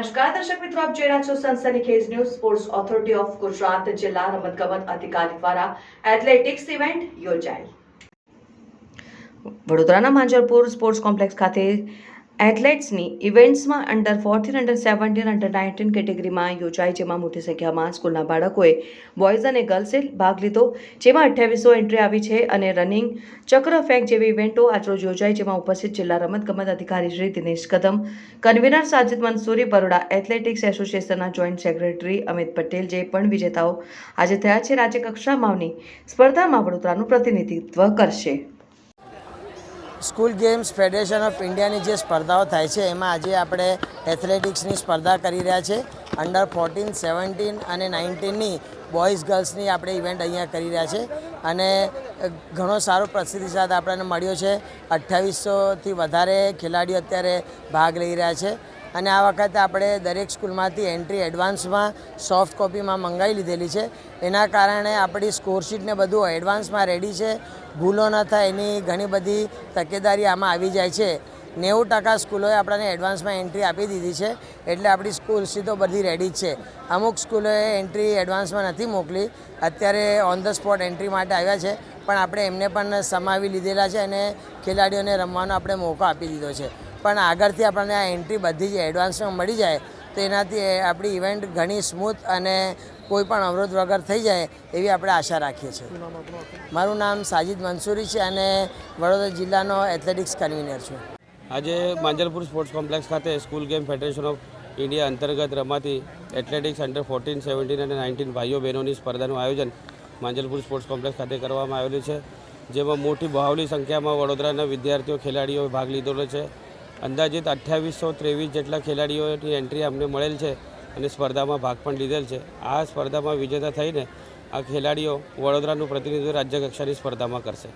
નમસ્કાર, દર્શક મિત્રો, આપ જોઈ રહ્યા છો સનસનીખેજ news, sports authority of Gujarat, જિલ્લા રમતગમત અધિકારી દ્વારા એથ્લેટિક્સ ઇવેન્ટ યોજાઈ. વડોદરાના માંજરપુર સ્પોર્ટ્સ કોમ્પ્લેક્સ ખાતે એથ્લેટ્સની ઇવેન્ટ્સમાં under fourteen under seventeen under nineteen કેટેગરીમાં યોજાઈ જેમાં મોટી સંખ્યામાં સ્કૂલના બાળકોએ બોયઝ અને ગર્લ્સે ભાગ લીધો, જેમાં અઠ્યાવીસો એન્ટ્રી આવી છે અને રનિંગ ચક્ર ફેંક જેવી ઇવેન્ટો આજરોજ યોજાઈ જેમાં ઉપસ્થિત જિલ્લા રમતગમત અધિકારી શ્રી દિનેશ કદમ કન્વીનર સાજિદ મંસૂરી, બરોડા એથ્લેટિક્સ એસોસિએશનના જોઈન્ટ સેક્રેટરી અમિત પટેલ, જે પણ વિજેતાઓ આજે થયા છે રાજ્યકક્ષામાંની સ્પર્ધામાં વડોદરાનું પ્રતિનિધિત્વ કરશે. સ્કૂલ ગેમ્સ ફેડરેશન ઓફ ઇન્ડિયાની જે સ્પર્ધાઓ થાય છે, એમાં આજે આપણે એથ્લેટિક્સની સ્પર્ધા કરી રહ્યા છે. અંડર ફોર્ટીન સેવન્ટીન અને નાઇન્ટીનની બોયઝ ગર્લ્સની આપણે ઇવેન્ટ અહીંયા કરી રહ્યા છે. અને ઘણો સારો પ્રતિસાદ આપણને મળ્યો છે. અઠ્ઠાવીસોથી વધારે ખેલાડીઓ અત્યારે ભાગ લઈ રહ્યા છે. અને આ વખતે આપણે દરેક સ્કૂલમાંથી એન્ટ્રી એડવાન્સમાં સોફ્ટ કોપીમાં મંગાવી લીધેલી છે. એના કારણે આપણી સ્કોરશીટને બધું એડવાન્સમાં રેડી છે. ભૂલો ન થાય, એની ઘણી બધી તકેદારી આમાં આવી જાય છે. નેવું ટકા સ્કૂલોએ આપણને એડવાન્સમાં એન્ટ્રી આપી દીધી છે. એટલે આપણી સ્કૂલ તો બધી રેડી જ છે. અમુક સ્કૂલોએ એન્ટ્રી એડવાન્સમાં નથી મોકલી. અત્યારે ઓન ધ સ્પોટ એન્ટ્રી માટે આવ્યા છે. પણ આપણે એમને પણ સમાવી લીધેલા છે અને ખેલાડીઓને રમવાનો આપણે મોકો આપી દીધો છે. પણ આગળથી આપણને આ એન્ટ્રી બધી જ એડવાન્સમાં મળી જાય, તો એનાથી આપણી ઇવેન્ટ ઘણી સ્મૂથ અને કોઈ પણ અવરોધ વગર થઈ જાય એવી આપણે આશા રાખીએ છીએ. મારું નામ સાજિદ મંસૂરી છે અને વડોદરા જિલ્લાનો એથ્લેટિક્સ કન્વીનર છું. આજે માંજલપુર સ્પોર્ટ્સ કોમ્પ્લેક્સ ખાતે school game federation of India અંતર્ગત રમાતી એથ્લેટિક્સ અંડર ફોર્ટીન સેવન્ટીન અને નાઇન્ટીન ભાઈઓ બહેનોની સ્પર્ધાનું આયોજન માંજલપુર સ્પોર્ટ્સ કોમ્પ્લેક્સ ખાતે કરવામાં આવેલું છે, જેમાં મોટી બહાવલી સંખ્યામાં વડોદરાના વિદ્યાર્થીઓ ખેલાડીઓએ ભાગ લીધેલો છે. અંદાજિત અઠ્યાવીસો ત્રેવીસ જેટલા ખેલાડીઓની એન્ટ્રી અમને મળેલ છે અને સ્પર્ધામાં ભાગ પણ લીધેલ છે. આ સ્પર્ધામાં વિજેતા થઈને આ ખેલાડીઓ વડોદરાનું પ્રતિનિધિત્વ રાજ્ય કક્ષાની સ્પર્ધામાં કરશે.